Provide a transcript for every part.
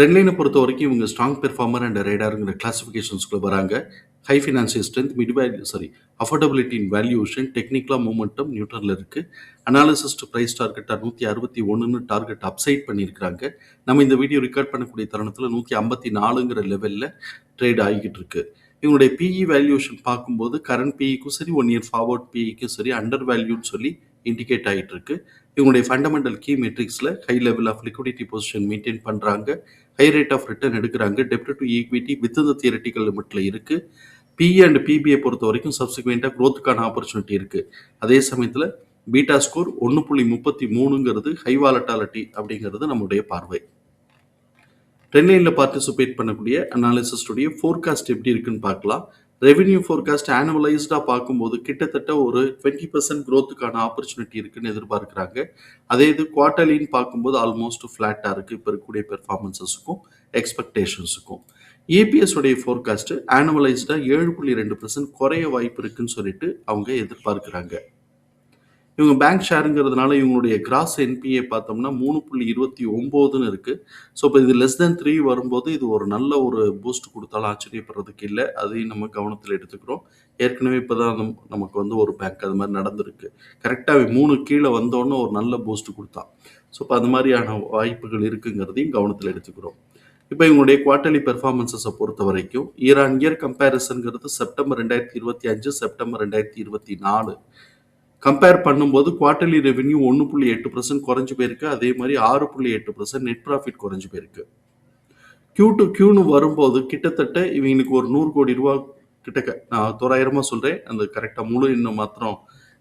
ட்ரெண்ட்லைனை பொறுத்த வரைக்கும் இவங்க ஸ்ட்ராங் பெர்ஃபார்மர் அண்ட் ரேடாருங்கிற கிளாசிஃபிகேஷன்ஸ்குள்ள வராங்க. High financial strength mid value sorry affordability in valuation டெக்னிக்கலாக மூமெண்டம் நியூட்ரலில் இருக்குது அனாலிசிஸ் ப்ரைஸ் டார்கெட்டாக நூற்றி அறுபத்தி ஒன்றுன்னு டார்கெட் அப்சைட் பண்ணியிருக்கிறாங்க. நம்ம இந்த வீடியோ ரெக்கார்ட் பண்ணக்கூடிய தருணத்தில் நூற்றி ஐம்பத்தி நாலுங்கிற லெவலில் ட்ரேட் ஆகிக்கிட்டு இருக்கு. இவங்களுடைய பிஇ வேல்யூஷன் பார்க்கும்போது கரண்ட் பிஇக்கும் சரி ஒன் இயர் ஃபார்வர்ட் பிஇக்கும் சரி அண்டர் வேல்யூன்னு சொல்லி இண்டிகேட் ஆகிட்டு இருக்கு. இவங்களுடைய fundamental key மெட்ரிக்ஸில் high level of liquidity position maintain பண்ணுறாங்க ஹை ரேட் ஆஃப் ரிட்டர்ன் எடுக்கிறாங்க. டெப்ட் to equity with the theoretical லிமிட்டில் இருக்குது பிஇ அண்ட் பிபிஐ பொறுத்த வரைக்கும் சப்சிக்வெண்ட்டாக க்ரோத்துக்கான ஆப்பர்ச்சுனிட்டி இருக்குது அதே சமயத்தில் பீட்டா ஸ்கோர் ஒன்று புள்ளி முப்பத்தி மூணுங்கிறது ஹை வாலட்டாலிட்டி அப்படிங்கிறது நம்முடைய பார்வை. ட்ரெண்ட்லைனில் பார்ட்டிசிபேட் பண்ணக்கூடிய அனாலிசிஸ்டுடைய ஃபோர்காஸ்ட் எப்படி இருக்குன்னு பார்க்கலாம். ரெவென்யூ ஃபோர்காஸ்ட் ஆனுவலைஸ்டாக பார்க்கும்போது கிட்டத்தட்ட ஒரு டுவெண்ட்டி பர்சன்ட் க்ரோத்துக்கான ஆப்பர்ச்சுனிட்டி இருக்குன்னு எதிர்பார்க்குறாங்க. அதே இது குவார்டர்லின்னு பார்க்கும்போது ஆல்மோஸ்ட் ஃப்ளாட்டாக இருக்குது இப்போ இருக்கக்கூடிய பெர்ஃபார்மன்ஸஸுக்கும் எக்ஸ்பெக்டேஷன்ஸுக்கும் ஏபிஎஸ் உடைய ஃபோர்காஸ்ட்டு ஆனுவலைஸ்டாக ஏழு புள்ளி ரெண்டு பர்சன்ட் குறைய வாய்ப்பு இருக்குன்னு சொல்லிட்டு அவங்க எதிர்பார்க்குறாங்க. இவங்க பேங்க் ஷேருங்கிறதுனால இவங்களுடைய கிராஸ் என்பிஏ பார்த்தோம்னா மூணு புள்ளி இருபத்தி ஒம்போதுன்னு இருக்குது ஸோ இப்போ இது லெஸ் தென் த்ரீ வரும்போது இது ஒரு நல்ல ஒரு பூஸ்ட் கொடுத்தாலும் ஆச்சரியப்படுறதுக்கு இல்லை. அதையும் நம்ம கவனத்தில் எடுத்துக்கிறோம். ஏற்கனவே இப்போ தான் நமக்கு வந்து ஒரு பேங்க் அது மாதிரி நடந்திருக்கு. கரெக்டாக மூணு கீழே வந்தோன்னே ஒரு நல்ல பூஸ்ட் கொடுத்தான் ஸோ இப்போ அது மாதிரியான வாய்ப்புகள் இருக்குங்கிறதையும் கவனத்தில் எடுத்துக்கிறோம். இப்போ இவங்களுடைய குவார்ட்டர்லி பெர்ஃபார்மன்ஸஸை பொறுத்த வரைக்கும் இயர் ஆன் இயர் கம்பேரிசன்கிறது செப்டம்பர் ரெண்டாயிரத்தி இருபத்தி அஞ்சு செப்டம்பர் ரெண்டாயிரத்தி இருபத்தி நாலு. கம்பேர் பண்ணும்போது குவார்டர்லி ரெவென்யூ ஒன்று புள்ளி எட்டு பர்சன்ட் குறைஞ்சு போயிருக்கு. அதே மாதிரி ஆறு புள்ளி எட்டு பர்சன்ட் நெட் ப்ராஃபிட் குறைஞ்சு போயிருக்கு. கியூ டு கியூன்னு வரும்போது கிட்டத்தட்ட இவங்களுக்கு ஒரு நூறு கோடி ரூபா கிட்டக்க நான் தோராயிரமாக சொல்கிறேன் அந்த கரெக்டாக முழு இன்னும் மாத்திரம்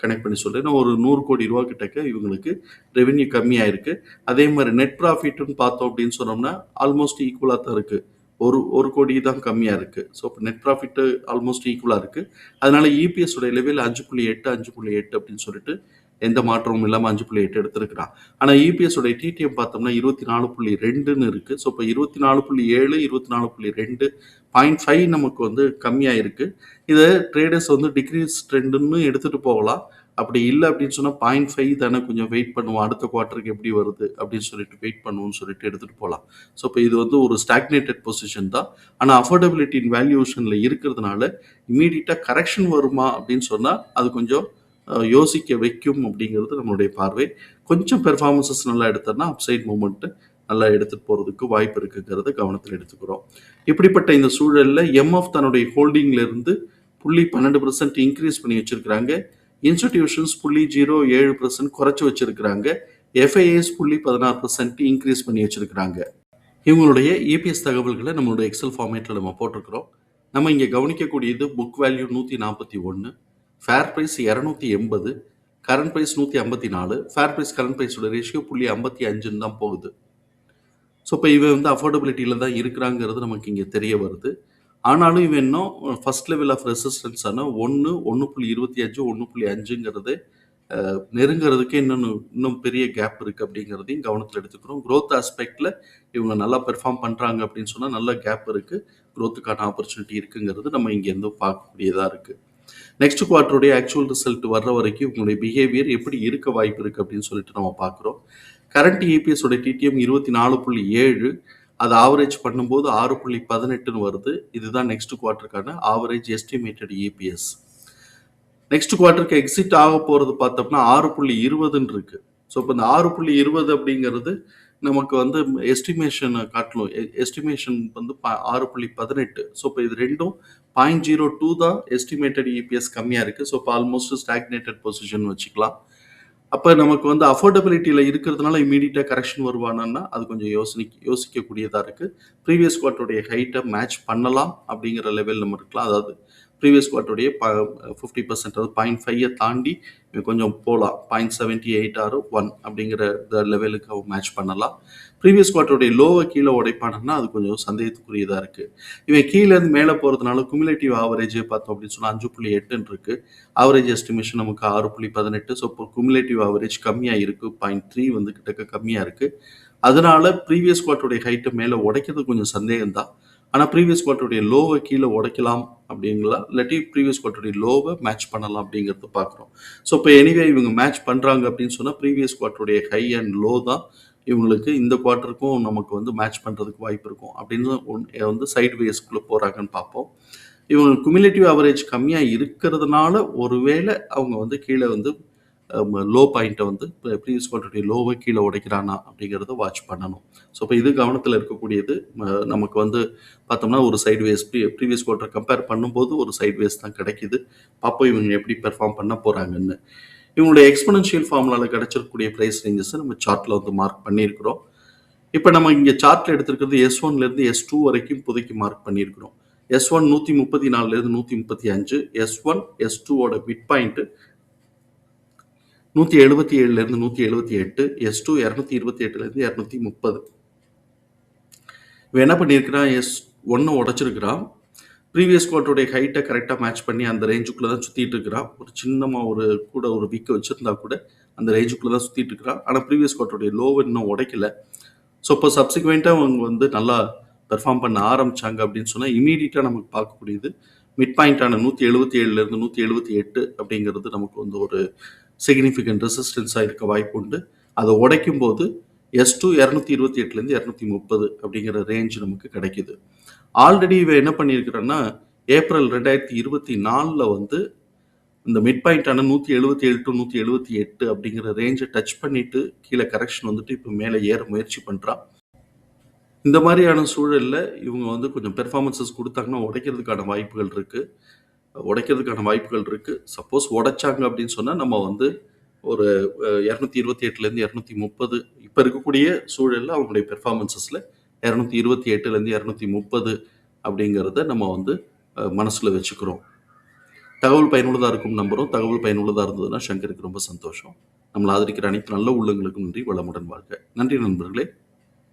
கனெக்ட் பண்ணி சொல்கிறேன் நான் ஒரு நூறு கோடி ரூபா கிட்டக்க இவங்களுக்கு ரெவென்யூ கம்மியாக இருக்குது அதே மாதிரி நெட் ப்ராஃபிட்னு பார்த்தோம் அப்படின்னு சொன்னோம்னா ஆல்மோஸ்ட் ஈக்குவலாக தான் இருக்குது ஒரு ஒரு கோடி தான் கம்மியாக இருக்குது ஸோ இப்போ நெட் ப்ராஃபிட்டு ஆல்மோஸ்ட் ஈக்குவலாக இருக்குது அதனால இபிஎஸ் உடைய லெவல் அஞ்சு புள்ளி எட்டு அஞ்சு புள்ளி எட்டு அப்படின்னு சொல்லிட்டு எந்த மாற்றமும் இல்லாமல் அஞ்சு புள்ளி எட்டு எடுத்திருக்கிறான். ஆனால் இபிஎஸ் உடைய டிடிஎம் பார்த்தோம்னா இருபத்தி நாலு புள்ளி ரெண்டுன்னு இருக்குது ஸோ இப்போ இருபத்தி நாலு புள்ளி ஏழு இருபத்தி நாலு புள்ளி ரெண்டு பாயிண்ட் ஃபைவ் நமக்கு வந்து கம்மியாக இருக்குது இதை ட்ரேடர்ஸ் வந்து டிக்ரீஸ் ட்ரெண்டுன்னு எடுத்துகிட்டு போகலாம். அப்படி இல்லை அப்படின்னு சொன்னால் பாயிண்ட் ஃபைவ் தானே கொஞ்சம் வெயிட் பண்ணுவோம். அடுத்த குவார்ட்டருக்கு எப்படி வருது அப்படின்னு சொல்லிட்டு வெயிட் பண்ணுவோம்னு சொல்லிட்டு எடுத்துகிட்டு போகலாம். ஸோ இப்போ இது வந்து ஒரு ஸ்டாக்னேட்டட் பொசிஷன் தான். ஆனால் அஃபோர்டபிலிட்டி இன் வேல்யூஷனில் இருக்கிறதுனால இமீடியட்டாக கரெக்ஷன் வருமா அப்படின்னு சொன்னால் அது கொஞ்சம் யோசிக்க வைக்கும் அப்படிங்கிறது நம்மளுடைய பார்வை. கொஞ்சம் பெர்ஃபார்மன்சஸ் நல்லா எடுத்தோம்னா அப்சைட் மூமெண்ட்டு நல்லா எடுத்துகிட்டு போகிறதுக்கு வாய்ப்பு இருக்குங்கிறத கவனத்தில் எடுத்துக்கிறோம். இப்படிப்பட்ட இந்த சூழலில் எம்எஃப் தன்னுடைய ஹோல்டிங்லேருந்து புள்ளி பன்னெண்டு பர்சன்ட் இன்க்ரீஸ் பண்ணி வச்சுருக்கிறாங்க. இன்ஸ்டிடியூஷன்ஸ் புள்ளி ஜீரோ ஏழு பர்சன்ட் குறைச்சி வச்சுருக்கிறாங்க. எஃப்ஐஎஸ் புள்ளி பதினாறு பர்சன்ட் இன்க்ரீஸ் பண்ணி வச்சுருக்கிறாங்க. இவங்களுடைய இபிஎஸ் தகவல்களை நம்மளுடைய எக்ஸல் ஃபார்மேட்டில் நம்ம போட்டிருக்கிறோம். நம்ம இங்கே கவனிக்கக்கூடியது புக் வேல்யூ நூற்றி நாற்பத்தி ஒன்று ஃபேர் ப்ரைஸ் இரநூத்தி எண்பது கரண்ட் ப்ரைஸ் நூற்றி ஐம்பத்தி நாலு ஃபேர் ப்ரைஸ் கரண்ட் ப்ரைஸோட ரேஷியோ புள்ளி ஐம்பத்தி அஞ்சுன்னு தான் போகுது. ஸோ இப்போ இவன் வந்து அஃபோர்டபிலிட்டியில் தான் இருக்கிறாங்கிறது நமக்கு இங்கே தெரிய வருது. ஆனாலும் இவன் இன்னும் ஃபஸ்ட் லெவல் ஆஃப் ரெசிஸ்டன்ஸான ஒன்று ஒன்று புள்ளி இருபத்தி அஞ்சு ஒன்று புள்ளி அஞ்சுங்கிறது நெருங்கிறதுக்கே இன்னொன்று இன்னும் இன்னும் பெரிய கேப் இருக்குது அப்படிங்கிறதையும் கவனத்தில் எடுத்துக்கிறோம் க்ரோத் ஆஸ்பெக்டில் இவங்க நல்லா பெர்ஃபார்ம் பண்ணுறாங்க அப்படின்னு சொன்னால் நல்ல கேப் இருக்குது க்ரோத்துக்கான ஆப்பர்ச்சுனிட்டி இருக்குங்கிறது நம்ம இங்கேருந்து பார்க்கக்கூடியதாக இருக்குது நெக்ஸ்ட் குவார்ட்டருடைய ஆக்சுவல் ரிசல்ட் வர்ற வரைக்கும் உங்களுடைய பிஹேவியர் எப்படி இருக்க வாய்ப்பு இருக்குது அப்படின்னு சொல்லிட்டு நம்ம பார்க்குறோம். கரண்ட் இபிஎஸ் உடைய டிடிஎம் இருபத்தி நாலு புள்ளி ஏழு அது ஆவரேஜ் பண்ணும்போது ஆறு புள்ளி பதினெட்டுன்னு வருது. இதுதான் நெக்ஸ்ட் குவார்ட்டருக்கான ஆவரேஜ் எஸ்டிமேட்டட் இபிஎஸ் நெக்ஸ்ட் குவார்ட்டருக்கு எக்ஸிட் ஆக போகிறது பார்த்தோம்னா ஆறு புள்ளி இருபதுன்னு இருக்குது ஸோ இப்போ இந்த ஆறு புள்ளி இருபது அப்படிங்கிறது நமக்கு வந்து எஸ்டிமேஷன் காட்டணும். எஸ்டிமேஷன் வந்து ஆறு புள்ளி பதினெட்டு. ஸோ இப்போ இது ரெண்டும் பாயிண்ட் ஜீரோ டூ தான் எஸ்டிமேட்டட் இபிஎஸ் கம்மியாக இருக்குது ஸோ இப்போ ஆல்மோஸ்ட் ஸ்டாக்னேட்டட் பொசிஷன் வச்சுக்கலாம். அப்போ நமக்கு வந்து அஃபோர்டபிலிட்டியில் இருக்கிறதுனால இமீடியட்டாக கரெக்ஷன் வருவானா அது கொஞ்சம் யோசனை யோசிக்கக்கூடியதாக இருக்குது ப்ரீவியஸ் குவார்ட்டருடைய ஹைட்டை மேட்ச் பண்ணலாம் அப்படிங்கிற லெவல் நம்ம இருக்கலாம். அதாவது ப்ரீவியஸ் குவார்ட்டருடைய ப ஃபிஃப்டி பர்சன்ட் அதாவது பாயிண்ட் ஃபைவை தாண்டி இவன் கொஞ்சம் போகலாம் பாயிண்ட் செவன்ட்டி எயிட் ஆறு ஒன் அப்படிங்கிற லெவலுக்கு அவன் மேட்ச் பண்ணலாம். ப்ரீவியஸ் குவார்ட்டருடைய லோவை கீழே உடைப்பானுன்னா அது கொஞ்சம் சந்தேகத்துக்குரியதாக இருக்குது இவன் கீழேருந்து மேலே போகிறதுனால குமுலேட்டிவ் ஆவரேஜ் பார்த்தோம் அப்படின்னு சொன்னால் அஞ்சு புள்ளி எட்டுன்னு இருக்குது ஆவரேஜ் எஸ்டிமேஷன் நமக்கு ஆறு புள்ளி பதினெட்டு ஸோ இப்போ குமுலேட்டிவ் ஆவரேஜ் கம்மியாக இருக்குது பாயிண்ட் த்ரீ வந்து கிட்டக்க கம்மியாக இருக்குது அதனால ப்ரீவியஸ் குவார்ட்டருடைய ஹைட்டை மேலே உடைக்கிறது கொஞ்சம் சந்தேகம் தான் ஆனால் ப்ரீவியஸ் குவார்ட்டருடைய லோவை கீழே உடைக்கலாம் அப்படிங்களா இல்லாட்டி ப்ரீவியஸ் குவார்டருடைய லோவை மேட்ச் பண்ணலாம் அப்படிங்கிறத பார்க்குறோம். ஸோ இப்போ எனிவே இவங்க மேட்ச் பண்ணுறாங்க அப்படின்னு சொன்னால் ப்ரீவியஸ் குவார்டருடைய ஹை அண்ட் லோ தான் இவங்களுக்கு இந்த குவார்ட்டருக்கும் நமக்கு வந்து மேட்ச் பண்ணுறதுக்கு வாய்ப்பு இருக்கும். அப்படின்னு ஒன் வந்து சைட் வேஸ்க்குள்ளே போகிறாங்கன்னு பார்ப்போம். இவங்க குமிலேட்டிவ் ஆவரேஜ் கம்மியாக இருக்கிறதுனால ஒருவேளை அவங்க வந்து கீழே வந்து லோ பாயிண்ட்டை வந்து ப்ரீவியஸ் குவார்ட்டருடைய லோவை கீழே உடைக்கிறானா? அப்படிங்கிறத வாட்ச் பண்ணணும். ஸோ இப்போ இது கவனத்தில் இருக்கக்கூடியது. நமக்கு வந்து பார்த்தோம்னா ஒரு sideways pre previous quarter compare பண்ணும்போது ஒரு சைடு வேஸ் தான் கிடைக்குது. பார்ப்போம் இவங்க எப்படி பெர்ஃபார்ம் பண்ண போகிறாங்கன்னு இவங்களுடைய எக்ஸ்பனன்ஷியல் ஃபார்முலாவில் கிடைச்சிருக்கக்கூடிய ப்ரைஸ் ரேஞ்சஸை நம்ம சார்ட்டில் வந்து மார்க் பண்ணியிருக்கிறோம். இப்போ நம்ம இங்கே சார்ட்டில் எடுத்திருக்கிறது எஸ் ஒன்லேருந்து எஸ் டூ வரைக்கும் இப்போதைக்கு மார்க் பண்ணியிருக்கிறோம். எஸ் ஒன் நூற்றி முப்பத்தி நாலுலேருந்து நூற்றி முப்பத்தி அஞ்சு எஸ் ஒன் எஸ் டூவோட மிட் பாயிண்ட்டு நூற்றி எழுபத்தி ஏழுலேருந்து நூற்றி எழுபத்தி எட்டு எஸ் டூ இரநூத்தி இருபத்தி எட்டுலேருந்து இரநூத்தி முப்பது. இவன் என்ன பண்ணியிருக்கிறான்? எஸ் ஒன்று உடச்சிருக்கிறான். ப்ரீவியஸ் குவார்ட்டருடைய ஹைட்டை கரெக்டாக மேட்ச் பண்ணி அந்த ரேஞ்சுக்குள்ளே தான் சுற்றிட்டு இருக்கிறான் ஒரு சின்னமாக ஒரு கூட ஒரு விக்கை வச்சுருந்தா கூட அந்த ரேஞ்சுக்குள்ளே தான் சுற்றிட்டு இருக்கிறான் ஆனால் ப்ரீவியஸ் குவார்ட்டருடைய லோவை இன்னும் உடைக்கல. ஸோ இப்போ சப்சிக்வெண்ட்டாக அவங்க வந்து நல்லா பெர்ஃபார்ம் பண்ண ஆரம்பிச்சாங்க அப்படின்னு சொன்னால் இமீடியட்டாக நமக்கு பார்க்கக்கூடியது மிட் பாயிண்டான நூற்றி எழுபத்தி ஏழுலேருந்து நூற்றி எழுபத்தி எட்டு அப்படிங்கிறது நமக்கு வந்து ஒரு சிக்னிஃபிகண்ட் ரெசிஸ்டன்ஸாக இருக்க வாய்ப்பு உண்டு. அதை உடைக்கும் போது எஸ் டூ இரநூத்தி இருபத்தி எட்டுலேருந்து இரநூத்தி முப்பது அப்படிங்கிற ரேஞ்ச் நமக்கு கிடைக்குது. ஆல்ரெடி இவன் என்ன பண்ணியிருக்கிறேன்னா ஏப்ரல் ரெண்டாயிரத்தி இருபத்தி நாலில் வந்து இந்த மிட் பாயிண்டான நூற்றி எழுபத்தி ஏழு டு நூற்றி எழுபத்தி எட்டு அப்படிங்கிற ரேஞ்சை டச் பண்ணிட்டு கீழே கரெக்ஷன் வந்துட்டு இப்போ மேலே ஏற முயற்சி பண்ணுறான் இந்த மாதிரியான சூழலில் இவங்க வந்து கொஞ்சம் பெர்ஃபார்மன்சஸ் கொடுத்தாங்கன்னா உடைக்கிறதுக்கான வாய்ப்புகள் இருக்குது உடைக்கிறதுக்கான வாய்ப்புகள் இருக்குது சப்போஸ் உடைச்சாங்க அப்படின்னு சொன்னால் நம்ம வந்து ஒரு இரநூத்தி இருபத்தி எட்டுலேருந்து இரநூத்தி முப்பது இப்போ இருக்கக்கூடிய சூழலில் அவங்களுடைய பெர்ஃபார்மன்ஸஸில் இரநூத்தி இருபத்தி எட்டுலேருந்து இரநூத்தி முப்பது அப்படிங்கிறத நம்ம வந்து மனசில் வச்சுக்கிறோம். தகவல் பயனுள்ளதாக இருக்கும் நம்புகிறோம் தகவல் பயனுள்ளதாக இருந்ததுன்னா சங்கருக்கு ரொம்ப சந்தோஷம். நம்மளை ஆதரிக்கிற அனைத்து நல்ல உள்ளங்களுக்கும் நன்றி. வளமுடன் வாழ்க. நன்றி நண்பர்களே.